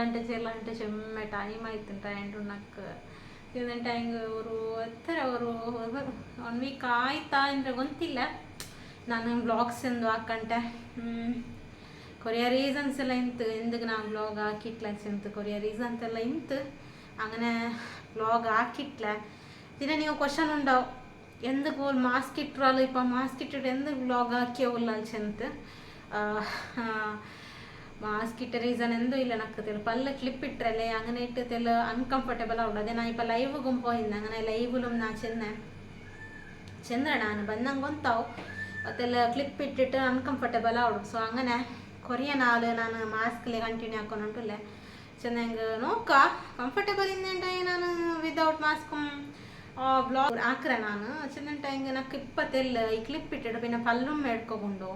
ഇങ്ങനെ ചെല്ലണ്ട് ചെല്ലണ്ട് ചെമ്മ ടൈം ആയിട്ടുണ്ടായിട്ട് ഉണക്ക് എന്നിട്ട് ಹೆಂಗೆ ಅವರು ಎತ್ತರ ಅವರು ಒನ್ ವೀಕ್ ಆಯ್ತಾ ಅಂದರೆ ಗೊತ್ತಿಲ್ಲ ನಾನು ಬ್ಲಾಗ್ಸ್ ಎಂದು ಹಾಕಂಟೆ കൊറിയ റീസൺസ് എല്ലാം ഇൻത്ത് എന്തിക്ക് ഞാൻ വ്ലോഗ് ആക്കിയിട്ടില്ല ചെന്ത് കൊറിയ റീസൺസ് എല്ലാം ഇൻത്ത് അങ്ങനെ വ്ലോഗ് ആക്കിയിട്ടില്ല പിന്നെ ನೀವು ಕ್ವಶನ್ ഉണ്ടാവും എന്ത് പോൽ മാസ്ക് ഇട്ടാലും ഇപ്പം മാസ്ക് ഇട്ടിട്ട് എന്ത് വ്ലോഗ് ആക്കിയോല്ല ചെന്ത് മാസ്ക് മാസ്കിട്ട റീസൺ എന്തോ ഇല്ല നക്കത്തിൽ പല ക്ലിപ്പ് ഇട്ടല്ലേ അങ്ങനെ ഇട്ടത്തിൽ അൺകംഫർട്ടബിൾ ആവുള്ളൂ അതെ ഞാൻ ഇപ്പം ലൈവ് അങ്ങനെ ലൈവിലും നാ ചെന്നെ ചെന്ന ನಾನು? ಬಂದಂಗೆ ಗೊತ್ತಾವು ಮತ್ತೆಲ್ಲ ಕ್ಲಿಪ್ ಇಟ್ಟಿಟ್ಟು ಅನ್ಕಂಫರ್ಟಬಲ್ ಆವಡು ಸೊ ಹಂಗನೆ ಕೊರಿಯ ನಾಲ್ ನಾನು ಮಾಸ್ಕ್ಲೆ ಕಂಟಿನ್ಯೂ ಹಾಕೊಂಡುಂಟುಲ್ಲೆ ಚೆನ್ನಾಗಿ ನೋಕ ಕಂಫರ್ಟಬಲ್ ಇಂದ ನಾನು ವಿದೌಟ್ ಮಾಸ್ಕ್ ಬ್ಲಾಗ್ ಹಾಕ್ರೆ ನಾನು. ಚೆನ್ನ ಹಿಂಗೆ ನಕ್ಕ ಇಪ್ಪತ್ತೆಲ್ಲ ಈ ಕ್ಲಿಪ್ ಇಟ್ಟಿಡು. ಪಿನ್ನ ಪಲ್ಲುಮ್ ಮೇಡ್ಕೊಬುಂಡು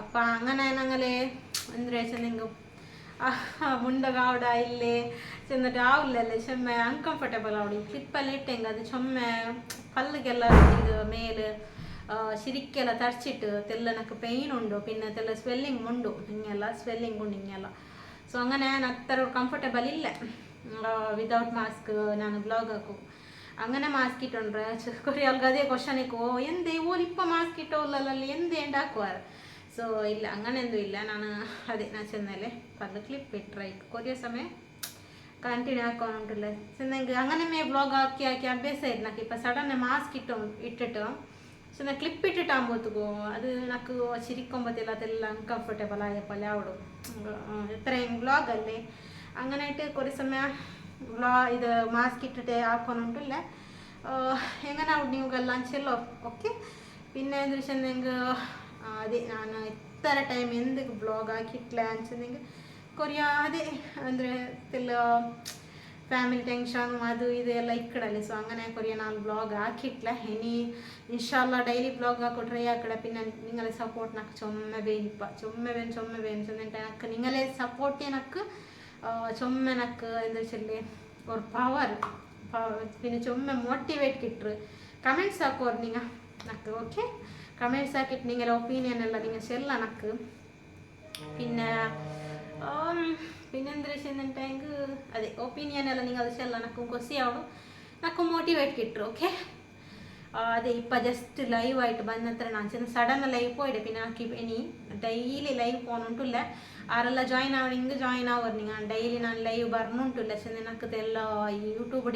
ಅಪ್ಪ ಹಂಗನೆ ನಂಗಲೇ ಅಂದರೆ ಚೆನ್ನಂಗೆ ಮುಂಡಗ ಆವಡ ഇല്ലേ ചെന്നിട്ട് ആവില്ലല്ലേ ചുമ്മ അൺകംഫർട്ടബിൾ ആവണം. ക്ലിപ്പെല്ലാം ഇട്ടെങ്കിൽ അത് ചുമ്മ പല്ലുകെല്ലാം ഇത് മേൽ. ശരിക്കെല്ലാം തറച്ചിട്ട് തെല്ലനക്ക് പെയിൻ ഉണ്ട്? പിന്നെ തെല്ല സ്വെല്ലിംഗ് ഉണ്ട്? ഇങ്ങനെയല്ല സ്വെല്ലിംഗ് ഉണ്ട് ഇങ്ങനെയല്ല സോ അങ്ങനെ ഞാൻ അത്ര കംഫർട്ടബിൾ ഇല്ല. വിതൗട്ട് മാസ്ക് ഞാൻ ബ്ലോഗ് ആക്കും. അങ്ങനെ മാസ്ക് ഇട്ടുണ്ട് കുറേ ആൾക്കാർ അതേ ക്വസ്റ്റനേക്ക് ഓ എന്തേ? ഓലിപ്പം മാസ്ക് ഇട്ടോ ഇല്ലല്ലോ എന്തേ ഉണ്ടാക്കുവാറ് ಸೊ ಇಲ್ಲ ಹಂಗನೆಂದು ಇಲ್ಲ ನಾನು ಅದೇ ನಾನು ಚೆನ್ನಲ್ಲೇ ಪದ ಕ್ಲಿಪ್ ಬಿಟ್ಟು ರೈಟ್ ಕೊರಿಯೋ ಸಮಯ ಕಂಟಿನ್ಯೂ ಹಾಕೊಂಡು ಉಂಟಿಲ್ಲ ಸೊ ನಂಗೆ ಹಂಗನೇ ಮೇ ಬ್ಲಾಗ್ ಹಾಕಿ ಹಾಕಿ ಅಭ್ಯಾಸ ಆಯ್ತು ನಾಕು ಇಪ್ಪ ಸಡನ್ ಮಾಸ್ಕ್ ಇಟ್ಟು ಇಟ್ಟಿಟ್ಟು ಸೊ ನಾ ಕ್ಲಿಪ್ ಇಟ್ಟಿಟ್ಟು ಅಂಬೋತುಗೋ ಅದು ನಾಕು ചിരിക്കുമ്പോഴത്തെಲ್ಲ ಅದೆಲ್ಲ അൺകംഫർട്ടബിൾ ആയപ്പോലെ അവിടെ ഇത്രയും വ്ളോഗല്ലേ അങ്ങനെയായിട്ട് കുറേ സമയം വ്ളോ ഇത് മാസ്ക് ഇട്ടിട്ട് ആക്കുന്നുണ്ടല്ലേ എങ്ങനെ അവിടെ നിങ്ങൾ എല്ലാം ചെല്ലോ ഓക്കെ പിന്നെ എന്താ വെച്ചാൽ നിങ്ങൾക്ക് ಅದೇ ನಾನು ಇತ್ತರ ಟೈಮ್ ಎಂದಕ್ಕೆ ಬ್ಲಾಗ್ ಹಾಕಿಟ್ಲ ಅನ್ಸದಂಗೆ ಕೊರಿಯಾ ಅದೇ ಅಂದರೆ ಎಲ್ಲ ಫ್ಯಾಮಿಲಿ ಟೆನ್ಷನ್ ಅದು ಇದು ಎಲ್ಲ ಇಕ್ಕಡಲ್ಲಿ ಸೊ അങ്ങനെ ಕೊರಿಯ ನಾನು ಬ್ಲಾಗ್ ಹಾಕಿಟ್ಲ ഇനി ഇൻഷാല്ല ഡെയിലി ബ്ലോഗ് ആക്കോ ട്രൈ ആക്കട പിന്നെ നിങ്ങളെ സപ്പോർട്ട് നക്ക് ചൊമ്മ വേനിപ്പ ചൊമ്മ വേൻ ചൊമ്മ വേൻ ചെന്നിട്ട് നക്ക് നിങ്ങളെ സപ്പോർട്ട് നക്ക് ചൊമ്മ നക്ക് എന്താ വെച്ചല്ലേ ഒരു പവർ പിന്നെ ചൊമ്മ മോട്ടിവേറ്റ് കിട്ടറ് കമൻറ്റ്സ് ആക്കുവർ നിങ്ങൾ നക്ക് ഓക്കെ കമൻറ്റ്സ് ആക്കിയിട്ട് നിങ്ങളുടെ ഒപ്പീനിയൻ എല്ലാം നിങ്ങൾ ചെല്ല നക്ക് പിന്നെ പിന്നെന്താ വെച്ചിട്ടുണ്ടെങ്കിൽ അതെ ഒപ്പീനിയൻ എല്ലാം നിങ്ങൾ അത് ചെല്ല നക്കും കൊസിയാവണം നക്ക് മോട്ടിവേറ്റ് കിട്ടും ഓക്കെ അതെ ഇപ്പം ജസ്റ്റ് ലൈവായിട്ട് ಬಂದತ್ರ ನಾನು ಚೆನ್ನ ಸಡನ್ ಲೈವ್ പോയിട്ട് പിന്നെ ആക്കി ഇനി ഡെയിലി ലൈവ് പോകുന്നുണ്ടില്ല ആരെല്ലാം ജോയിൻ ആവണം ಹಿಂಗೆ ಜಾಯಿನ್ ಆಗೋರು ನೀವು ಡೈಲಿ ನಾನು ಲೈವ್ ಬರ್ನುಂಟಿಲ್ಲ ಚೆಂದ ನಕ್ಕ ತೆಲ್ಲ ಈ ಯೂಟ್ಯೂಬ್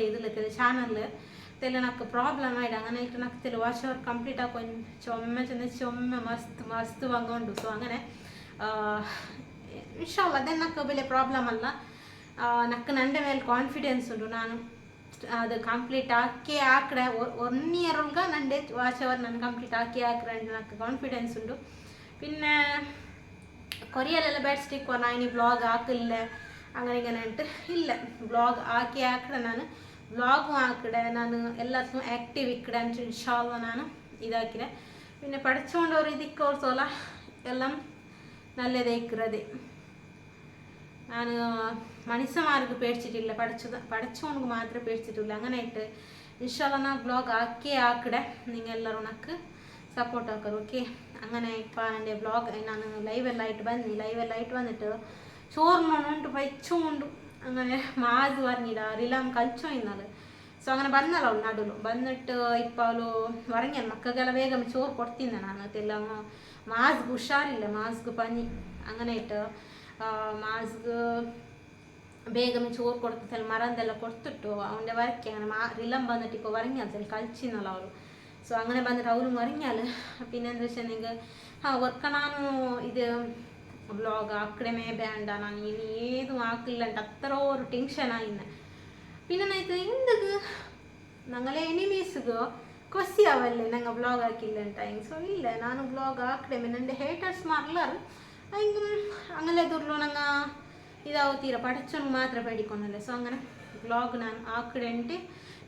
ತಲೆ ನಾಲ್ಕು ಪ್ರಾಬ್ಲಮ್ ಆಯ್ತು ಅಂಗನೆ ಇಟ್ಟು ನಾಲ್ಕು ತಲೆ ವಾಶ್ ಅವರ್ ಕಂಪ್ಲೀಟ್ ಆಗಿ ಕೊಂಚ ಒಮ್ಮೆ ಚೆಂದ ಚೊಮ್ಮೆ ಮಸ್ತ್ ಮಸ್ತ್ ಬಂಗೊಂಡು ಸೊ ಅಂಗನೆ ಇನ್ಶಾಲ್ಲ ಅದೇ ನಕ್ಕ ಬೆಲೆ ಪ್ರಾಬ್ಲಮ್ ಅಲ್ಲ ನಕ್ಕ ನಂಡೆ ಮೇಲೆ ಕಾನ್ಫಿಡೆನ್ಸ್ ಉಂಟು ನಾನು ಅದು ಕಂಪ್ಲೀಟ್ ಹಾಕಿ ಹಾಕ್ರೆ ಒನ್ ಇಯರ್ ಒಳಗ ನಂಡೆ ವಾಚ್ ಅವರ್ ನಾನು ಕಂಪ್ಲೀಟ್ ಹಾಕಿ ಹಾಕ್ರೆ ನಕ್ಕ ಕಾನ್ಫിഡൻസ് ഉണ്ട് പിന്നെ കൊറിയയിലെല്ലാം ബാഡ് സ്റ്റിക്ക് വന്നാൽ ഇനി ബ്ലോഗ് ആക്കില്ല അങ്ങനെ ഇങ്ങനെ ഇല്ല ബ്ലോഗ് ആക്കി ആക്കണം ഞാൻ ವ್ಲಾಗು ಆ ಕಡೆ ನಾನು ಎಲ್ಲದನ್ನೂ ಆ್ಯಕ್ಟಿವ್ ಈ ಕಡೆ ಅಂತ ಇನ್ಶಾಲ್ಲ ನಾನು ಇದಾಕಿದೆ പിന്നെ പഠിച്ചുകൊണ്ടവർ ഇതിക്കോർത്തോല എല്ലാം നല്ലതേ ഇക്കുന്നത് ഞാൻ മനുഷ്യന്മാർക്ക് പേടിച്ചിട്ടില്ല പഠിച്ചത് പഠിച്ചുകൊണ്ട് മാത്രമേ പേടിച്ചിട്ടില്ല അങ്ങനെയായിട്ട് ഇൻഷാല്ല ബ്ലോഗ് ആക്കി ആക്കിടെ. നിങ്ങൾ എല്ലാവരും ഉണക്ക് സപ്പോർട്ട് ആക്കരു ഓക്കെ അങ്ങനെ ഇപ്പം എന്റെ ബ്ലോഗ് ഞാൻ ലൈവെല്ലാം ആയിട്ട് ബന്നി ലൈവെല്ലാം ആയിട്ട് വന്നിട്ട് ചോറിനുണ്ട് പൈച്ചുകൊണ്ടു അങ്ങനെ മാത് പറഞ്ഞിടാ അറിയില്ല കഴിച്ചോ ഇന്നത് സോ അങ്ങനെ വന്നല്ലോ നടുലു വന്നിട്ട് ഇപ്പൊ അവൾ പറഞ്ഞ മക്കളെ വേഗം ചോറ് കൊടുത്തിന്നെ നാട്ടില്ല മാസ്ക് ഉഷാറില്ല മാസ്ക് പനി അങ്ങനെ ഇട്ട് മാസ്ക് വേഗം ചോറ് കൊടുത്ത മറന്തെല്ലാം കൊടുത്തിട്ടു അവന്റെ വരയ്ക്ക് അങ്ങനെ റിലം വന്നിട്ട് ഇപ്പൊ വരങ്ങിയാൽ കഴിച്ചിന്നല്ലോ അവൾ. സോ അങ്ങനെ വന്നിട്ട് അവരും വരങ്ങിയാൽ പിന്നെന്താ വെച്ചാൽ ആ വർക്കണാനും ഇത്? ವ್ಲಾಗ್ ಹಾಕಡಮೇ ಬೇಡ ನಾನು ಇನ್ನು ಏದು ಹಾಕಿಲ್ಲ ಅಂತ അത്ര ഒരു ടെൻഷനായിന്ന് പിന്നെ നൈക്ക് എന്തൊക്കെ? ഞങ്ങളെ എനിമീസ്ಗೆ കൊസ്സി ആവല്ലേ ഞങ്ങൾ വ്ലോഗ് ആക്കില്ല സോ ഇല്ല ಸೊ ಇಲ್ಲ ನಾನು ವ್ಲಾಗ್ ಹಾಕಡಮೆ ನಂದು ಹೇಟರ್ಸ್ ಮಾರ್ಲರ್ ಹಿಂಗೆ അങ്ങനെ ദുർലോ ഞങ്ങൾ ഇതാവുത്തീര പഠിച്ചൊന്നും മാത്രം പേടിക്കൊന്നുമില്ല സോ അങ്ങനെ വ്ലോഗ് ഞാൻ ആക്കിടേണ്ടി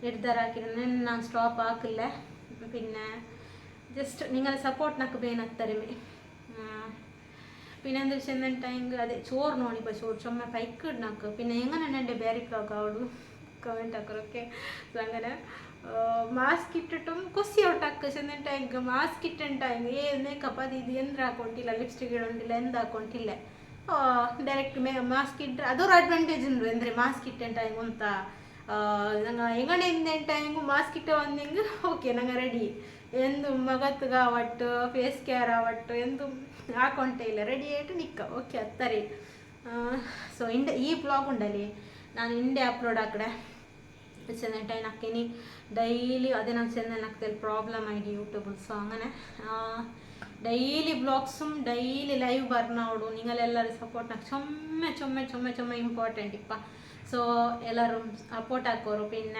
ನಿರ್ಧಾರ ആക്കിയിരുന്നു ನಾನು സ്റ്റോപ്പ് ആക്കില്ല. പിന്നെ ജസ്റ്റ് നിങ്ങളുടെ സപ്പോർട്ട് നമുക്ക് വേണം അത്തരമേ പിന്നെ എന്താ വെച്ചാൽ എന്നിട്ടെങ്കിൽ അതെ ചോറ് നോണിപ്പോൾ ചോറ് ചുമ പൈക്ക് ഇടണക്ക് പിന്നെ എങ്ങനെ എൻ്റെ ബേരിക്കാക്ക് അവിടെ കമൻ്റ് ആക്കറൊക്കെ അങ്ങനെ മാസ്ക് ഇട്ടിട്ടും കൊಸಿ ഔട്ടാക്ക് ചെന്നിട്ടായെങ്കിൽ മാസ്ക് ഇട്ടിട്ടായെങ്കിൽ ಏ മേക്കಪ್ ಅದು ಇದು ಎಂದ್ರೆ ಹಾಕೊಂಡಿಲ್ಲ ಲಿಪ್ಸ್ಟಿಕ್ ಇಡೋಂಗಿಲ್ಲ ಎಂದ ಹಾಕೊಂಡಿಲ್ಲ ಡೈರೆಕ್ಟ್ ಮೇ ಮಾಸ್ಕ್ ಇಟ್ಟರೆ ಅದರ ಅಡ್ವಾಂಟೇಜ್ ಉಂಡು ಅಂದರೆ ಮಾಸ್ಕ್ ಇಟ್ಟೆಂಟಾಯಂಗೆ ಅಂತ ನಂಗೆ ಹೆಂಗಡೆ ಎಂದೆಂಟಾಯಂಗು ಮಾಸ್ಕ್ ಇಟ್ಟ ಒಂದೆಂಗೆ ಓಕೆ ನಂಗೆ ರೆಡಿ ಎಂದು ಮಗತ್ಗ ಒಟ್ಟು ಫೇಸ್ ಕೇರ್ ಅವಟ್ಟು, ಎಂದು ಹಾಕೊಂಡೆ ಇಲ್ಲ. ರೆಡಿ ಆಯಿತು, ನಿಕ್ಕ. ಓಕೆ ಅತ್ತರಿ ಸೊ ಇಂಡ, ಈ ಬ್ಲಾಗ್ ಉಂಡಲಿ ನಾನು ಇಂಡೆ ಅಪ್ಲೋಡ್ ಆಕಡೆ ಚೆನ್ನೈನ್ ಹಾಕ್ತೀನಿ. ಡೈಲಿ ಅದೇ ನಾನು ಚೆನ್ನೈನ್ നക്കത്തിൽ ಪ್ರಾಬ್ಲಮ್ ಆಗಿ ಯೂಟ್ಯೂಬ್ ಸೊ അങ്ങനെ ಡೈಲಿ ಬ್ಲಾಗ್ಸು ಡೈಲಿ ಲೈವ್ ಬರ್ನೋಡು ನಿಂಗಲ್ಲೆಲ್ಲರೂ ಸಪೋರ್ಟ್ ನಾಕ್ ಚೊಮ್ಮೆ ಚೊಮ್ಮೆ ಚೊಮ್ಮೆ ಚೊಮ್ಮೆ ಇಂಪಾರ್ಟೆಂಟ್ ಇಪ್ಪ. ಸೊ ಎಲ್ಲರೂ ಸಪೋರ್ಟ್ ಹಾಕೋರು. ಪಿನ್ನ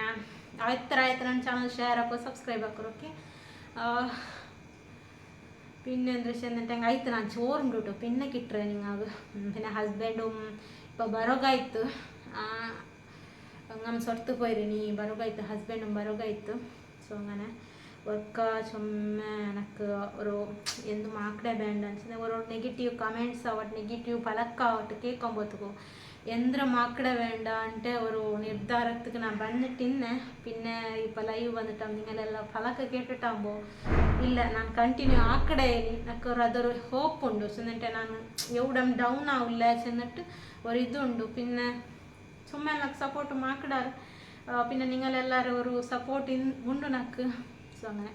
ಆಯ್ತರ ಆಯ್ತರ ಚಾನಲ್ ಶೇರ್ ಹಾಕೋ ಸಬ್ಸ್ಕ್ರೈಬ್ ಹಾಕೋರು ಓಕೆ പിന്നെ എന്താ വെച്ചാൽ എന്നിട്ട് ആಯ್ತು ನಾನು ചോറുണ്ട് കേട്ടോ. പിന്നെ കിട്ടರೆ നിങ്ങൾ പിന്നെ ഹസ്ബൻഡും ഇപ്പോൾ ಬರೋಗಾಯ್ತು അങ്ങനെ സ്വത്ത് പോയിരണി ಬರೋಗಾಯ್ತು ഹസ്ബൻഡും ಬರೋಗಾಯ್ತು ಸೊ അങ്ങനെ ವರ್ಕ ಚೊಮ್ಮೆ ನನಗೆ ಅವರು ಎಂದು ಮಾಕಡೆ ಬ್ಯಾಂಡ್ ಅನ್ಸಿದೆ ಅವ್ರ ನೆಗೆಟಿವ್ ಕಮೆಂಟ್ಸ್ ಅವಟ್ ನೆಗೆಟಿವ್ ಫಲಕ ಅವಟ್ಟು ಕೇಳ್ಕೊಂಬೋತಗೋ യന്ത്രമാക്കിട വേണ്ടാണ്ട് ഒരു നിർദ്ധാരത്തിക്ക് ഞാൻ വന്നിട്ടിന്നെ പിന്നെ ഇപ്പോൾ ലൈവ് വന്നിട്ടാണ് നിങ്ങളെല്ലാം ഫലമൊക്കെ കേട്ടിട്ടാകുമ്പോൾ ഇല്ല ഞാൻ കണ്ടിന്യൂ ആക്കടേ എനിക്ക് അതൊരു ഹോപ്പ് ഉണ്ട് ചെന്നിട്ട് ഞാൻ എവിടം ഡൗൺ ആവില്ല ചെന്നിട്ട് ഒരു ഇതുണ്ട് പിന്നെ ചുമ്മാ എനിക്ക് സപ്പോർട്ട് മാക്കിടാറ് പിന്നെ നിങ്ങളെല്ലാവരും ഒരു സപ്പോർട്ട് ഉണ്ട് എനിക്ക് സോ അങ്ങനെ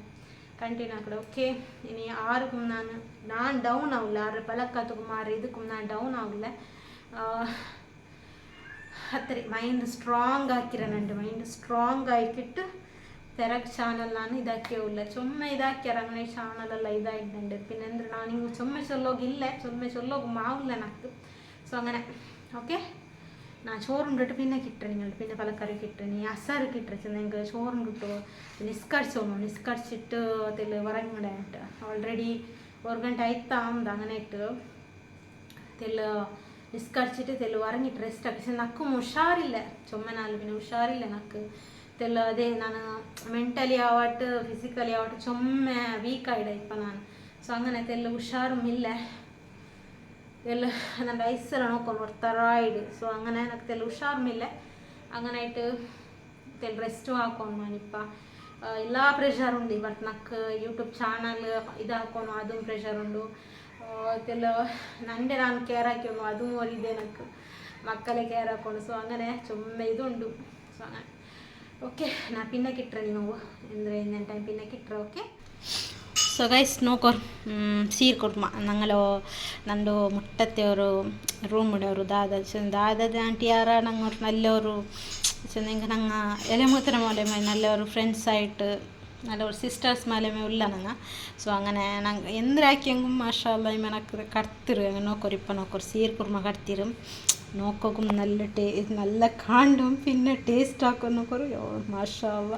கண்டினியூ ஆகல ஓகே இனி யாருக்கும் நான் நான் டவுன் ஆகல ஆறு பழக்கத்துக்கும் ஆறு இதுக்கும் நான் டவுன் ஆகல ಹತ್ತಿರಿ ಮೈಂಡ್ ಸ್ಟ್ರಾಂಗ್ ಹಾಕಿರನಂಡು ಮೈಂಡ್ ಸ್ಟ್ರಾಂಗ್ ಆಯ್ಕಿಟ್ಟು ತೆರಗ್ ಚಾನಲ್ಲಾನು ಇದಾಕಿ ಉಲ್ಲ ಚೊಮ್ಮೆ ಇದಾಕ್ಯಾರ ಅಂಗಡಿ ಚಾನಲೆಲ್ಲ ಇದಾಗಿದ್ದಂಡು ಪಿನ್ನೆಂದ್ರೆ ನಾನು ಹಿಂಗೆ ಚೊಮ್ಮೆ ಚೊಲ್ಲೋಗಿ ಇಲ್ಲೇ ಚೊಮ್ಮೆ ಚೊಲ್ಲೋಗಿ ಮಾವುಲ್ಲ ನಾಕು ಸೊ അങ്ങനെ ഓക്കെ நான் ചോറുണ്ടിട്ട് പിന്നെ കിട്ടണിങ്ങുണ്ട് പിന്നെ പലക്കറി കിട്ടണി അസാറ് കിട്ടച്ചു നിങ്ങൾക്ക് ചോറും കിട്ടുമോ നിസ്കരിച്ചു പോകണം നിസ്കരിച്ചിട്ട് അതിൽ ഉറങ്ങണായിട്ട് ഓൾറെഡി ഒരു ഗണ്ട ആയിത്താവുന്നത് അങ്ങനെ ഇട്ട് അതിൽ ಇಸ್ಕಡ್ಚಿಟ್ಟು ತೆಲ್ಲು ಒರಂಗಿಟ್ಟು ರೆಸ್ಟ್ ಹಾಕಿಸಿ ನಕ್ಕು ಹುಷಾರಿಲ್ಲ ಚೊಮ್ಮೆ ನಾಲ್ಮಿನ ಹುಷಾರಿಲ್ಲ ನಕ್ಕು ತೆಲ್ಲ ಅದೇ ನಾನು ಮೆಂಟಲಿ ಆವಟ್ಟು ಫಿಸಿಕಲಿ ಆವಟ್ಟು ಚೊಮ್ಮೆ ವೀಕ್ ಆಯ್ಡ ಇಪ್ಪ ನಾನು ಸೊ ಹಂಗನೆ ತೆಲ್ಲ ಹುಷಾರು ಇಲ್ಲ ಎಲ್ಲ ನನ್ನ ಐಸೆಲ್ಲ ನೋಡ್ಕೊಂಡು ಬರ್ತಾರಾಯ್ಡು ಸೊ ಹಂಗನೆ ನನಗೆ ತೆಲ್ಲ ಹುಷಾರು ಇಲ್ಲ ಹಂಗನಾಯ್ತು ತೆಲ್ ರೆಸ್ಟು ಹಾಕೊಂಡು ನಾನಿಪ್ಪ ಎಲ್ಲ ಪ್ರೆಷರ್ ಉಂಡು ಬಟ್ ನಕ್ ಯೂಟ್ಯೂಬ್ ಚಾನಲ್ ಇದು ಹಾಕೊಂಡು ಅದು ಪ್ರೆಷರ್ ಉಂಡು ತಿಲ್ಲ ನಂಡೆ ನಾನು ಕೇರ್ ಹಾಕಿರೋ ಅದು ಒಲಿದೆ ನನಗೆ ಮಕ್ಕಳೇ ಕೇರ್ ಹಾಕೊಂಡು ಸೊ ಹಂಗನೆ ಚೊಮ್ಮೆ ಇದು ಉಂಡು ಸೊ ಹಂಗನೆ ಓಕೆ ನಾ ಪಿನ್ನಕ್ಕಿಟ್ರೆ ನೀವು ಅಂದರೆ ಇನ್ನೊಂದು ಟೈಮ್ ಪಿನ್ನಕ್ಕಿಟ್ರೆ ಓಕೆ ಸೊ ಗೈಸ್ ನೋಕೋರ್ ಸೀರೆ ಕೊಡ್ಮ ನಂಗಲೋ ನಂದು ಮುಟ್ಟತ್ತೆಯವರು ರೂಮ್ ಇಡೋರು ದಾದ ದಾದದ ಆಂಟಿ ಯಾರ ನಂಗೆ ನಲ್ಲವರು ನಂಗೆ ನಂಗೆ ಎಲೆ ಮೂತ್ರ ಮಲೆ ನಲ್ಲವರು ಫ್ರೆಂಡ್ಸ್ ಆಯಿತು നല്ല ഒരു സിസ്റ്റേഴ്സ് மேலேயுமே உள்ளனங்க ஸோ அங்கே நாங்கள் எந்த ஆக்கியங்கும் ಮಶಾಲ எனக்கு கடுத்துரு നോക്കൊരു இப்போ நோக்கொரு சீர்குரும கடுத்திரும் നോക്കും നല്ല ടേ നല്ല കാണ്ടും പിന്നെ ടേസ്റ്റ് ആക്കും നോക്കൊരു മാഷാല്ല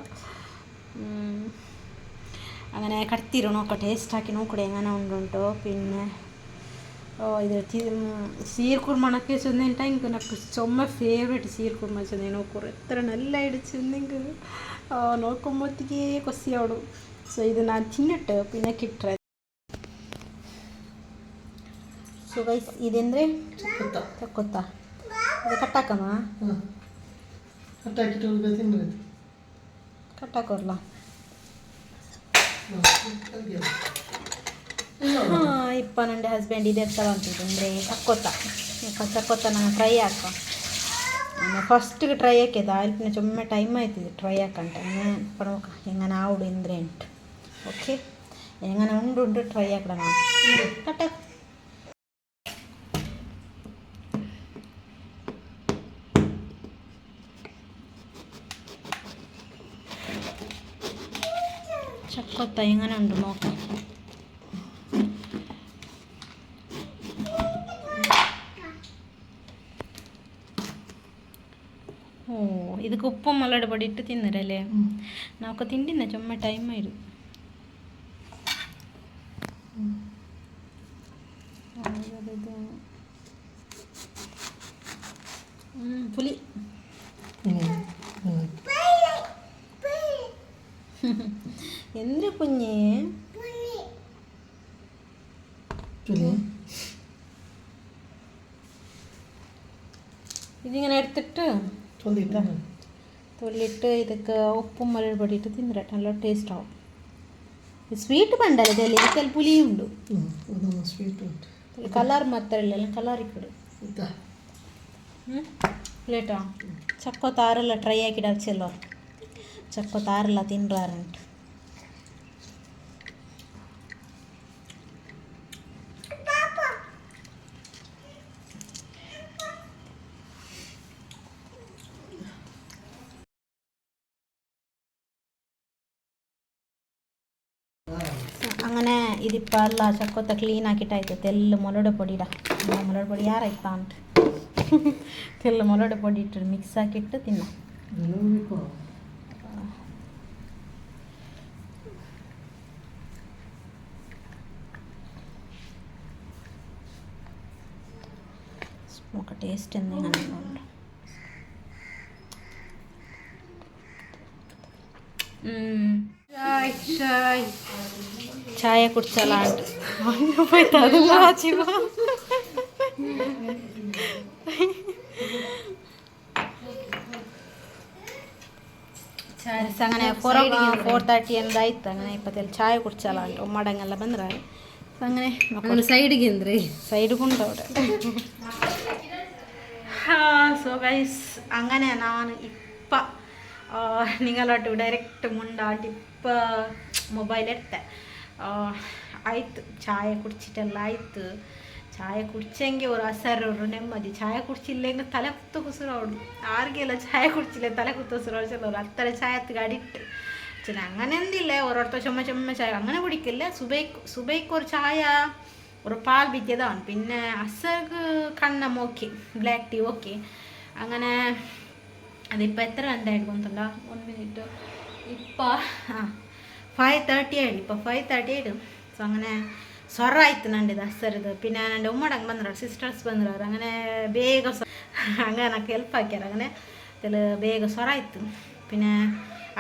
അങ്ങനെ കടത്തിരു നോക്കാം ടേസ്റ്റാക്കി നോക്കട്ടെ എങ്ങനെ ഉണ്ടോ പിന്നെ ഓ ഇത് സീർ കുർമണൊക്കെ ചെന്നിട്ടാ എനിക്ക് ചുമ ഫേവറേറ്റ് സീർ കുർമ ചെന്നേ. നോക്കൂർ എത്ര നല്ല ചെന്നെങ്കിൽ ನೋಡ್ಕೊಂಬತ್ತಿಗೆ ಕೊಸಿ ಅವಳು. ಸೊ ಇದು ನಾನು ಪಿನಕ್ ಪಿನಕ್ಕಿಟ್ರೆ ಸೊ ಗೈಸ್ ಇದಂದರೆ? ತಕ್ಕೊತ್ತಾ ಅದು ಕಟ್ಟಾಕಮ್ಮ ಕಟ್ಟಾಕೊಡ್ಲ ಹಾಂ. ಇಪ್ಪ ನಂಡೆ ಹಸ್ಬೆಂಡ್ ಇದೆ ಅಂತ ಅಂತಿದ್ದು ಅಂದರೆ ತಕ್ಕೊತ್ತ. ತಕ್ಕೊತ್ತ ನಾನು ಫ್ರೈ ಹಾಕೋ. ഫസ്റ്റ് ട്രൈ ആക്കിയത്. അതിൽ പിന്നെ ചുമ്മാ ടൈം ആയിത്തത് ട്രൈ ആക്കണ്ട അങ്ങനെ ഇപ്പം നോക്കാം. എങ്ങനെ ആവിടും ഇന്ദ്രൻട്ട് ഓക്കെ എങ്ങനെ ഉണ്ട് ട്രൈ ആക്കണം. കട്ട. ചക്കൊത്ത എങ്ങനെ ഉണ്ട് നോക്കാം. ഉപ്പും മുളക് പൊടി ഇട്ട് തിന്നരല്ലേ? നമുക്ക് തിണ്ടിന്ന ചുമ്മാ ടൈമായിരുന്നു പുലി എന്ത് കുഞ്ഞേ? ഇതിങ്ങനെ എടുത്തിട്ട്? ചൊല്ലിട്ടാ ಒಳ್ಳಿಟ್ಟು ಇದಕ್ಕೆ ಉಪ್ಪು ಮರಳಿ ಮರಳಿಬಿಟ್ಟು ತಿಂದ್ರೆ ನಲ್ಲ ಟೇಸ್ಟ್ ಆವು ಸ್ವೀಟ್ ಬಂಡಲ್ಲ ಇದೆಲ್ಲ ಇದಕ್ಕೆಲ್ಲ ಪುಲಿ ಉಂಡು ಸ್ವೀಟ್ ಉಂಟು ಕಲರ್ ಮಾತಾಡಲಿಲ್ಲ ಕಲರ್ ಇಕ್ಕಡು ಪ್ಲೇಟಾ ಚಕ್ಕೋತಾರಲ್ಲ ಟ್ರೈ ಹಾಕಿಡಾಚೆಲ್ಲ ಚಕ್ಕೋತಾರಲ್ಲ ತಿನ್ರಾರಂಟು ದಿಪ್ಪ ಎಲ್ಲ ಚಕ್ಕೊತ್ತ ಕ್ಲೀನ್ ಹಾಕಿಟ್ಟಾಯ್ತು ತೆಲ್ಲ ಮೊಲೊಡೆ ಪೊಡಿಡ ಮೊಲೊಡೆ ಪೊಡಿ ಯಾರಾಯ್ತಾ ಅಂತ ತೆಲ್ಲ ಮೊಲೊಡೆ ಪೊಡಿ ಇಟ್ಟು ಮಿಕ್ಸ್ ಹಾಕಿಟ್ಟು ತಿನ್ನ ఒక టేస్ట్ ఉంది అనుకోండి Mm. ಚಾಯ ಕುಡ್ಸಲ್ಲ ಅಂತ അങ്ങനെ ഫോർ ഫോർ തേർട്ടി എന്താಯ್ತು അങ്ങനെ ಇಪ್ಪತ್ತೆಲ್ಲ ಚಾಯ್ ಕುಡ್ಸಲ್ಲ ಅಂತ ಒಮ್ಮಡಂಗೆಲ್ಲ ಬಂದ್ರೆ അങ്ങനെ സൈഡ് എന്ത് സൈഡ് കൊണ്ടവിടെ സോ ഗൈസ് അങ്ങനെ ഞാൻ ಇಪ್ಪ ಆ, ನಿಂಗಲೊಟ್ಟು ಡೈರೆಕ್ಟ್ ಮುಂಡಾಟಿ ಇಪ್ಪ ಮೊಬೈಲ್ ಎಡ್ತೆ ಆ, ಆಯ್ತು ಚಾಯ ಕುಡ್ಚಿಟ್ಟೆಲ್ಲ ಆಯ್ತು ಚಾಯ ಕುಡ್ಚಂಗೆ ಅವ್ರು ಹಸರವ್ರು ನೆಮ್ಮದಿ ಚಾಯ ಕುಡ್ಚಿಲ್ಲ ತಲೆ ಕುತ್ತು ಕುಸುರವ್ರು ആർക്കെല്ലാം ചായ കുടിച്ചില്ല തല കുത്തുസുറോട് ചിലവർ അത്ര ചായത്ത് അടിട്ട് ചില അങ്ങനെ എന്തില്ല ഓരോരുത്തർ ചുമ ചുമ ചായ അങ്ങനെ കുടിക്കില്ല സുബൈക്ക് സുബൈക്ക് ഒരു ചായ ഒരു പാൽ വിദ്യതാണ് പിന്നെ അസർക്ക് കണ്ണം ഓക്കെ ബ്ലാക്ക് ടീ ഓക്കെ അങ്ങനെ അതിപ്പോൾ എത്ര ಗಂಟೆ ಅಂತಲ್ಲ ಒಂದು മിനിറ്റ് ഇപ്പോൾ ആ ഫൈവ് തേർട്ടി ആയിട്ട് ഇപ്പോൾ ഫൈവ് തേർട്ടി ആയിട്ട് സോ അങ്ങനെ സ്വറായിത്തുന്നുണ്ട് ആಯ್ತನಂಡಿ ದಾಸರದು പിന്നെ എന്റെ ഉമ്മടങ്ങ് ಬಂದ್ರವ್ರು സിസ്റ്റേഴ്സ് ಬಂದ್ರವ್ರು അങ്ങനെ ಬೇಗ അങ്ങനെ എനിക്ക് ഹെൽപ്പ് ആക്കിയാറ് അങ്ങനെ ഇതിൽ വേഗം സ്വറായിത്തു പിന്നെ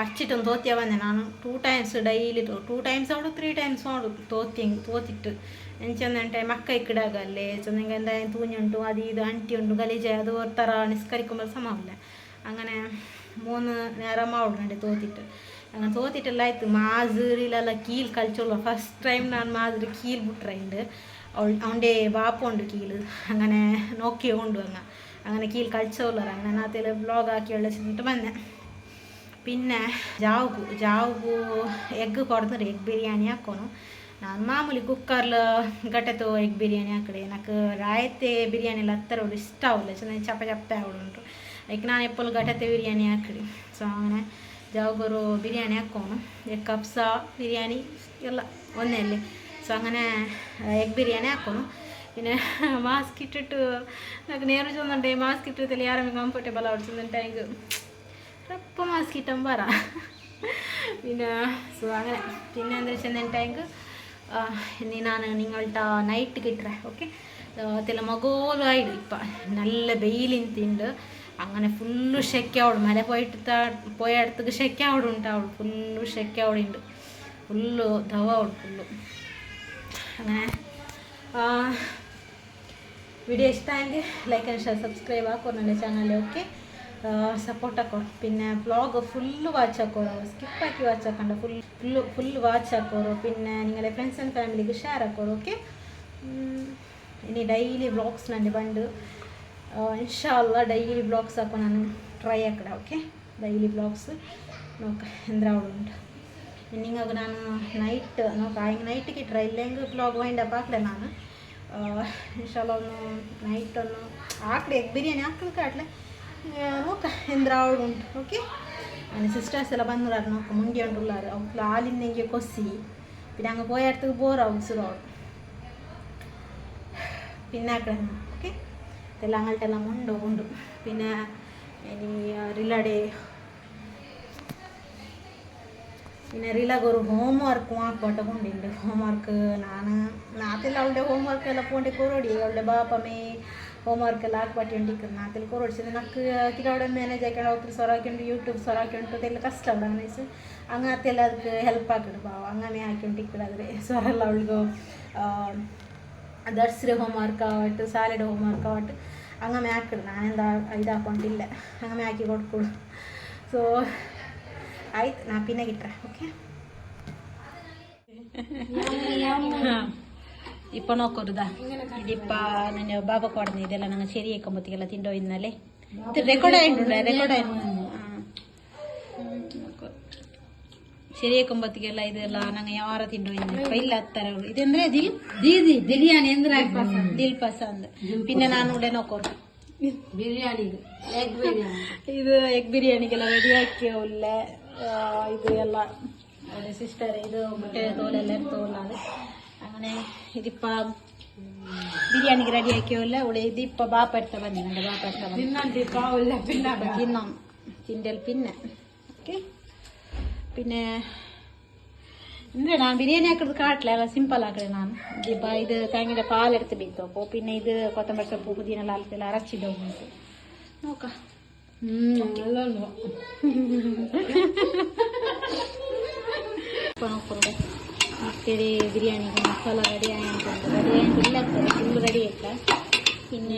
അടിച്ചിട്ടും തോത്തിയ വന്നെ. ഞാൻ two times daily two times ഓടും ത്രീ ടൈംസ് ഓടും തോത്തി തോത്തിട്ട്. എനിച്ചെന്നെ മക്ക ഇക്കിടാകല്ലേ ചെന്നെങ്കിൽ എന്തായാലും തൂഞ്ഞുണ്ടും അത് ഇത് അണ്ടി ഉണ്ടു ഗലീജ അത് ഒരു തറ നിസ്കരിക്കുമ്പോൾ സമാവില്ല അങ്ങനെ മൂന്ന് നേരം അവിടെ തോത്തിട്ട്. അങ്ങനെ തോത്തിട്ടെല്ലാം ആയിത്തു മാസുരിലെല്ലാം കീൽ കളിച്ചുള്ള ഫസ്റ്റ് ടൈം ഞാൻ മാസുരി കീൽ വിട്ടുണ്ട് അവന്റെ ബാപ്പുണ്ട് കീൽ അങ്ങനെ നോക്കിയോണ്ട് അങ്ങ് അങ്ങനെ കീൽ കളിച്ചുള്ളവർ അങ്ങനെ അതിൽ ബ്ലോഗാക്കി വെള്ളിട്ട് വന്നെ. പിന്നെ ജാവുക്കു ജാവുക്കു എഗ്ഗ് കുറഞ്ഞിട്ട് എഗ്ഗ് ബിരിയാണി ആക്കണം. ഞാൻ മാമൂലി കുക്കറിൽ ഘട്ടത്തോ എഗ്ഗ് ബിരിയാണി ആക്കടേ എനിക്ക് രായത്തെ ബിരിയാണിയിൽ അത്ര ഒരു ഇഷ്ടമാവില്ല ചെന്നാൽ ചപ്പ ചപ്പ ആവുന്നുണ്ട് ಉಂಟು ಅದಕ್ಕೆ ನಾನು ಎಪ್ಪಲು ಗಟ್ಟತೆ ಬಿರಿಯಾನಿ ಹಾಕಡಿ ಸೊ അങ്ങനെ ಜಾವ್ಗೊರು ಬಿರಿಯಾನಿ ಹಾಕೋನು ಎಗ್ ಕಪ್ಸ ಬಿರಿಯಾನಿ ಎಲ್ಲ ಒಂದೇ ಅಲ್ಲಿ ಸೊ അങ്ങനെ എഗ് ബിരിയാണി ആക്കുന്നു പിന്നെ മാസ്ക് ഇട്ടിട്ട് నాకు നേരെ ചെന്നുണ്ട് മാസ്ക് ഇട്ടിട്ടില്ല ആരും കംഫർട്ടബിൾ അവിടെ ചെന്നിട്ട് എനിക്ക് എപ്പോൾ മാസ്ക് ഇട്ടാൻ പറ പിന്നെ ಸೊ അങ്ങനെ പിന്നെ എന്താ വെച്ചെന്നിട്ടെങ്കിൽ ഇനി ನಾನು നിങ്ങളുടെ നൈറ്റ് കിട്ടറേ ഓക്കെ അതിൽ മകോലായിട്ട് ഇപ്പം നല്ല വെയിലിന്തുണ്ട് അങ്ങനെ ഫുള്ള് ഷെക്ക അവിടെ മല പോയിട്ട് ത- പോയ അടുത്തേക്ക് ഷെക്ക അവിടെ ഉണ്ട് അവിടെ ഫുള്ള് ഷെക്ക അവിടെ ഉണ്ട് ഫുള്ള് ധവ അവിടെ ഫുള്ള് അങ്ങനെ ವಿಡಿಯೋ ಇಷ್ಟ ಆಗಿ ಲೈಕ್ ಆ್ಯಂಡ್ ಶೇರ್ ಸಬ್ಸ್ಕ್ರೈಬ್ ಹಾಕೋ ನನ್ನ ಚಾನಲ್ ಓಕೆ ಸಪೋರ್ಟ್ ಹಾಕೋರು പിന്നെ വ്ളോഗ് ഫുള്ള് വാച്ച് ആക്കോറോ സ്കിപ്പ് ആക്കി വാച്ച് ആക്കണ്ട ഫുൾ ഫുള്ള് ഫുള്ള് വാച്ച് ആക്കോറോ പിന്നെ നിങ്ങളുടെ ഫ്രണ്ട്സ് ആൻഡ് ഫാമിലിക്ക് ഷെയർ ആക്കോറോ ഓക്കെ ഇനി ഡെയിലി വ്ളോഗ്സ് ನಂದು ಬಂದು ಇನ್ಶಾಲ್ಲ ಡೈಲಿ ಬ್ಲಾಗ್ಸ್ ಹಾಕೋ ನಾನು ಟ್ರೈ ಹಾಕಡ ಓಕೆ ಡೈಲಿ ಬ್ಲಾಗ್ಸ್ ನೋಕ ಎಂದ್ರ ಅವಳು ಉಂಟು ಇನ್ನಿಂಗಾಗ ನಾನು ನೈಟ್ ನೋಕ ಹಿಂಗೆ ನೈಟಿಗೆ ಟ್ರೈ ಇಲ್ಲ ಹೆಂಗೆ ಬ್ಲಾಗ್ ವೈಂಡ್ ಅಪ್ ಹಾಕ್ಲೆ ನಾನು ಇನ್ಶಾಲ್ಲ ಒಂದು ನೈಟ್ ಒಂದು ಹಾಕ್ಲೆ ಎಗ್ ಬಿರಿಯಾನಿ ಹಾಕ್ಲಿಕ್ಕೆ ಆಟ್ಲೆ ನೋಕ ಎಂದ್ರ ಅವಳು ಉಂಟು ಓಕೆ ನನ್ನ ಸಿಸ್ಟರ್ಸ್ ಎಲ್ಲ ಬಂದ್ರು ನೋಕ ಮುಂಡಿ ಉಂಟುಲ್ಲಾರು ಅವ್ಳು ಹಾಲಿನ ನೆಂಗೆ ಕೊಸಿ പിന്നെ അങ്ങ് പോയ അടുത്തേക്ക് ബോർ ആവും സുറോട് പിന്നെ ആക്കണം അങ്ങോട്ടെല്ലാം അങ്ങോട്ടെല്ലാം ഉണ്ട് ഉണ്ട് പിന്നെ ഇനി റിലഡേ പിന്നെ റിലക്ക് ഒരു ഹോം വർക്ക് ಹಾಕ್ಕೊಟ್ಟು ಕೊಂಡಿಂಡೆ ಹೋಮ್ ವರ್ಕ್ ನಾನು ನಾತಿಲ್ಲ ಅವಳಡೆ ಹೋಮ್ ವರ್ಕ್ ಎಲ್ಲ ಪೋಂಡೆ ಕೋರೋಡಿ ಅವಳಡೆ ಬಾಪಮೆ ಹೋಮ್ ವರ್ಕ್ ಎಲ್ಲ ಹಾಕ್ಬಟ್ಟಿಂಡಿಕ್ಕೆ ನಾತಿಲ್ಲಿ ಕೋರೋಡಿಸಿದ ನಕ್ಕ ಕಿರವಡೆ ಮ್ಯಾನೇಜ್ ಹಾಕೊಂಡು ಹೋಗ್ತಾರೆ ಸೊರ ಹಾಕೊಂಡು ಯೂಟ್ಯೂಬ್ ಸೊರ ಹಾಕೊಂಡು ಅದೆಲ್ಲ ಕಷ್ಟ ಅವಳ ಅನಿಸು ಹಂಗಾತೆಲ್ಲ ಅದಕ್ಕೆ ಹೆಲ್ಪ್ ಹಾಕಿಡು ಬಾವ ಹಂಗಾನೆ ಹಾಕೊಂಡು ಇಕ್ಕಿಡಾದ್ರೆ ಸೊರಲ್ಲ ಅವಳಿಗೂ ದರ್ಸ್ರೆ ಹೋಮ್ ವರ್ಕ್ ಆವಟ್ಟು ಸಾಲಿಡ್ ಹೋಮ್ ವರ್ಕ್ ಆವಟ್ಟು ಹಂಗಮ್ಮೆ ಹಾಕಿಡು ನಾನಿಂದ ಇದು ಹಾಕೊಂಡಿಲ್ಲ ಹಂಗಮ್ಮೆ ಹಾಕಿ ಕೊಟ್ಕೊಡು ಸೊ ಆಯ್ತು. ನಾ ಪಿನಾಗಿಟ್ರೆ ಓಕೆ ಇಪ್ಪ ನೋಕೋರುದ ಇದಿಪ್ಪ, ನನ್ನ ಬಾಬಾ ಕೊಡ್ದೆ ಇದೆಲ್ಲ ನಂಗೆ ಸೇರಿ ಹಾಕೊಂಬತ್ತಿಗೆಲ್ಲ ತಿಂಡೋ ಇದ್ನಲ್ಲೇ ರೆಕಾರ್ಡ್ ಆಯ್ತು ರೆಕಾರ್ಡ್ ಆಯ್ತು ശരിയെ കുമ്പത്തിക്കല്ല ഇതെല്ലാം. അങ്ങനെ ആറെ തിണ്ടോ ഇതെന്താണ് എന്ത്സാന്ത് പിന്നെ നാ ഉടനെ നോക്കോ. ബിരിയാണി ഇത്. എഗ് ബിരിയാണിക്കെല്ലാം റെഡി ആക്കിയല്ല ഇത് എല്ലാം സിസ്റ്ററെ ഇത് മറ്റേ തോലെല്ലാം തോന്നാണ് അങ്ങനെ ഇതിപ്പോ ബിരിയാണിക്ക് റെഡി ആക്കിയല്ല ഇവിടെ ഇതിപ്പോ ബാപ്പ എടുത്ത വന്നിട്ടുണ്ട് ബാപ്പ എടുത്ത തിന്നാൽ പിന്നെ. ഓക്കെ പിന്നെ എന്താണ് ബിരിയാണി ആക്കുന്നത് കാട്ടില്ല അല്ല സിമ്പിൾ ആക്കണേ ഞാൻ. ഇതിപ്പോൾ ഇത് തേങ്ങയുടെ പാലെടുത്ത് ബീത്തു. അപ്പോൾ പിന്നെ ഇത് കൊത്തമ്പരി സൊപ്പ് പുതിയ ലാലത്തിൽ അരച്ചിടും നോക്കാം. നോക്കണ്ടേ ഇത്തിരി ബിരിയാണിക്ക് മസാല റെഡി ആയിട്ടുണ്ട് റെഡി ആയിട്ടില്ല ഫുൾ റെഡി ആക്ക പിന്നെ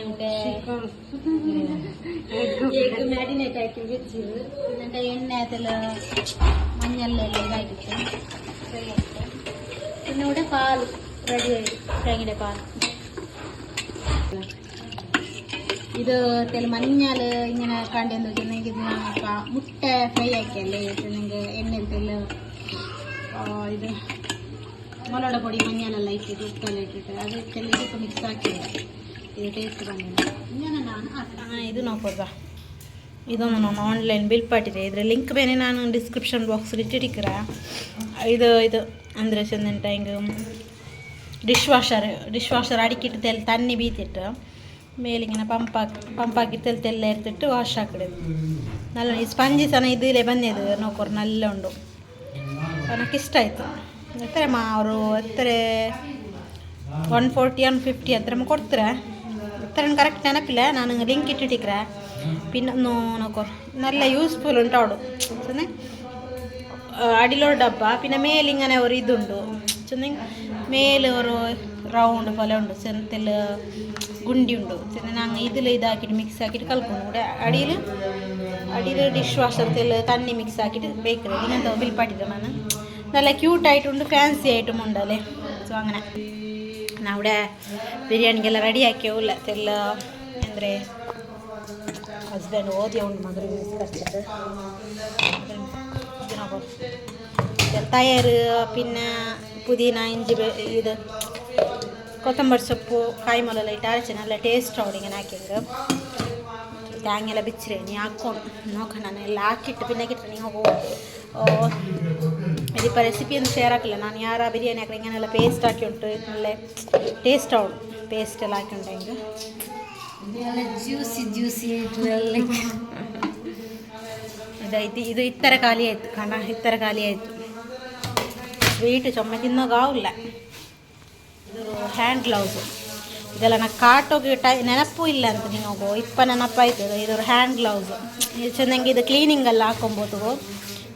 എഗ് മാരിനേറ്റ് ആക്കി വെച്ചത് പിന്നെ എണ്ണ അതിൽ മഞ്ഞളിലെല്ലാം ഇതാക്കിയിട്ട് ഫ്രൈ പിന്നെ ഇവിടെ പാൽ റെഡി ആയി. തേങ്ങയുടെ പാൽ ഇത് മഞ്ഞൾ ഇങ്ങനെ കണ്ടെന്ന് വെച്ചിട്ടുണ്ടെങ്കിൽ ഇത് നമുക്ക് മുട്ട ഫ്രൈ ആക്കിയല്ലേ? നിങ്ങൾക്ക് ഇത് മുളയുടെ പൊടി മഞ്ഞളെല്ലാം ഇട്ടിട്ട് ഉപ്പെല്ലാം ഇട്ടിട്ട് അത് തെല്ലിട്ട് മിക്സ് ആക്കിയത്. ഇത് ടേസ്റ്റ് പറഞ്ഞു ഇങ്ങനെ ഇത് നോക്കാം ಇದೊಂದು ನಾನು ಆನ್ಲೈನ್ ಬಿಲ್ ಪಾಟಿದೆ ಇದರ ಲಿಂಕ್ ಬೇರೆ ನಾನು ಡಿಸ್ಕ್ರಿಪ್ಷನ್ ಬಾಕ್ಸಲ್ಲಿ ಇಟ್ಟಿಟ್ಟಿಕ್ಕಿರ ಇದು ಇದು, ಅಂದರೆ ಚಂದನ್ ಹಿಂಗೆ ಡಿಶ್ ವಾಷರ್ ಡಿಶ್ ವಾಷರ್ ಅಡಿಕಿಟ್ಟು ತೆಲ್, ತಣ್ಣಿ ಬೀತಿಟ್ಟು ಮೇಲಿಂಗಿನ ಪಂಪ್ ಹಾಕಿ ಪಂಪ್ ಹಾಕಿ ತೆಲ್, ತೆಲ್ಲ ಇರ್ತಿಟ್ಟು ವಾಶ್ ಆಕಡೆ ನಲ್ಲ, ಈ ಸ್ಪಂಜಿ ಸಹ ಇದಿಲ್ಲೇ ಬಂದಿದ್ದು ನೋಕೋರು ನಲ್ಲ ಉಂಡು. ನನಗೆ ಇಷ್ಟ ಆಯಿತು. ಎತ್ತರೆ ಅವರು ಎತ್ತರೆ ಒನ್ ಫೋರ್ಟಿ ಒನ್ ಫಿಫ್ಟಿ ಹತ್ರ ಕೊಡ್ತಾರೆ? ಎತ್ತರ ಕರೆಕ್ಟ್ ನೆನಪಿಲ್ಲ ನಾನು ಲಿಂಕ್ ಇಟ್ಟಿಟ್ಟಿಕ್ರೆ പിന്നെ നോണക്കോ നല്ല യൂസ്ഫുൾ ഉണ്ടോ ചെന്ന്. അടിയിലൊരു ഡബ്ബ. പിന്നെ മേലിങ്ങനെ ഒരു ഇതുണ്ട്. ചെന്ന് മേൽ ഒരു റൗണ്ട് പോലെ ഉണ്ട്. ചെന്നത്തിൽ ഗുണ്ടി ഉണ്ട് ചെന്ന് ഞങ്ങൾ ഇതിൽ ഇതാക്കിയിട്ട് മിക്സ് ആക്കിയിട്ട് കലക്കുന്നു. കൂടെ അടിയിൽ അടിയിൽ ഡിഷ് വാഷത്തിൽ തണ്ണി മിക്സ് ആക്കിയിട്ട് ബേക്കറി ഇങ്ങനത്തെ വിൽപ്പാട്ടിട്ടാണ് നല്ല ക്യൂട്ടായിട്ടുണ്ട് ഫാൻസി ആയിട്ടും ഉണ്ട് അല്ലേ? സോ അങ്ങനെ. നമ്മുടെ ബിരിയാണിക്കെല്ലാം റെഡി ഇല്ല തെല്ല എന്താ ಹಸ್ಬೆಂಡ್ ಓದಿ ಉಂಟು ಮಗರಿಗೆ ಖರ್ಚಿದ್ದು തയ്യാറ് പിന്നെ പുതിന ഇഞ്ചി വെ- ഇത് കൊത്തമ്പരി ಸೊಪ್ಪು ಕಾಯಿ ಮೊಲೆಲ್ಲ ಇಟ್ಟು ಅರಚಿ നല്ല ಟೇಸ್ಟ್ അവിടെ ഇങ്ങനെ ಹಾಕಿಂಗೆ തേങ്ങയെല്ലാം ಬಿಚ್ಚಿರಿ ನೀ ಹಾಕ್ಕೊಂಡು ನೋಕೋಣ ನಾನು ಎಲ್ಲ ಹಾಕಿಟ್ಟು പിന്നെ കിട്ടണം ನೀವು ഇതിപ്പോൾ റെസിപ്പി ഒന്നും ഷെയർ ആക്കില്ല ನಾನು ಯಾರ ಬಿರಿಯಾನಿ ಹಾಕಿ ഇങ്ങനെയുള്ള പേസ്റ്റ് ആക്കി ಉಂಟು നല്ല ಟೇಸ್ಟ್ ಅವಳು ಪೇಸ್ಟ್ ಎಲ್ಲ ಹಾಕಿ ಉಂಟೆಂಗೆ ಇದೆಲ್ಲ ಜ್ಯೂಸಿ ಜ್ಯೂಸಿ ಹೇಳಲಿಕ್ಕೆ ಇದೈತಿ ಇದು ಇತ್ತರ ಖಾಲಿ ಆಯಿತು ಹಣ ಇತ್ತರ ಖಾಲಿ ಆಯಿತು ಸ್ವೀಟ್ ಚೊಮ್ಮ ತಿನ್ನೋಗಾವಿಲ್ಲ ಇದು ಹ್ಯಾಂಡ್ ಗ್ಲೌಸು ಇದೆಲ್ಲ ನಾನು ಕಾಟೋಗಿ ಟೈ ನೆನಪು ಇಲ್ಲ ಅಂತ ನೀವು ಇಪ್ಪ ನೆನಪಾಯ್ತು ಇದರ ಹ್ಯಾಂಡ್ ಗ್ಲೌಸು ಇದು ಚೆನ್ನಾಗಿ ಇದು ಕ್ಲೀನಿಂಗೆಲ್ಲ ಹಾಕೊಬೋದು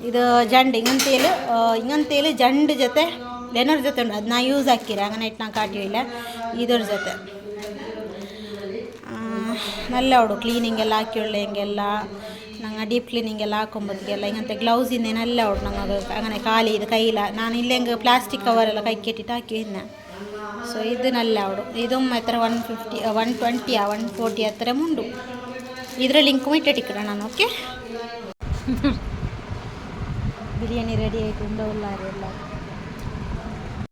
ಇದು ಜಂಡ್ ಹಿಂಗಂತೇಲು ಹಿಂಗಂತೇಲು ಜಂಡ್ ಜೊತೆ ಲೆನೋರ್ ಜೊತೆ ಉಂಟು ಅದನ್ನ ಯೂಸ್ ಹಾಕಿರ ಅಂಗನ ಇಟ್ಟು ನಾನು ಕಾಟಿವಿಲ್ಲ ಇದ್ರ ಜೊತೆ ನಲ್ಲ ಅವಳು ಕ್ಲೀನಿಂಗೆಲ್ಲ ಹಾಕಿಯೋಳ್ಳೆ ಹಿಂಗೆಲ್ಲ ನಂಗೆ ಡೀಪ್ ಕ್ಲೀನಿಂಗೆಲ್ಲ ಹಾಕೊಂಬೋದಿಗೆಲ್ಲ ಇಂಗಂತೆ ಗ್ಲೌಸಿಂದೇನಲ್ಲ ಅವಳು ನಂಗೆ അങ്ങനെ കാലി ഇത് കയ്യില ನಾನು ഇല്ലെങ്കിൽ പ്ലാസ്റ്റിക് കവറെല്ലാം കൈ കെട്ടിട്ട് ಹಾಕಿ ಇನ್ನ ಸೊ ಇದು ನಲ್ಲ ಅವಳು ಇದು ಹತ್ರ ಒನ್ ಫಿಫ್ಟಿ ಒನ್ ಟ್ವೆಂಟಿಯ ಒನ್ ಫೋರ್ಟಿ ಹತ್ರ ಮುಂಡು ಇದರ ಲಿಂಕ್ ಇಟ್ಟಿಟ್ಟಿಕ್ಕಿಡ ನಾನು ಓಕೆ ಬಿರಿಯಾನಿ ರೆಡಿ ಆಯಿತು ಉಂಡ ಉಲ್ಲಾರಿ ಎಲ್ಲ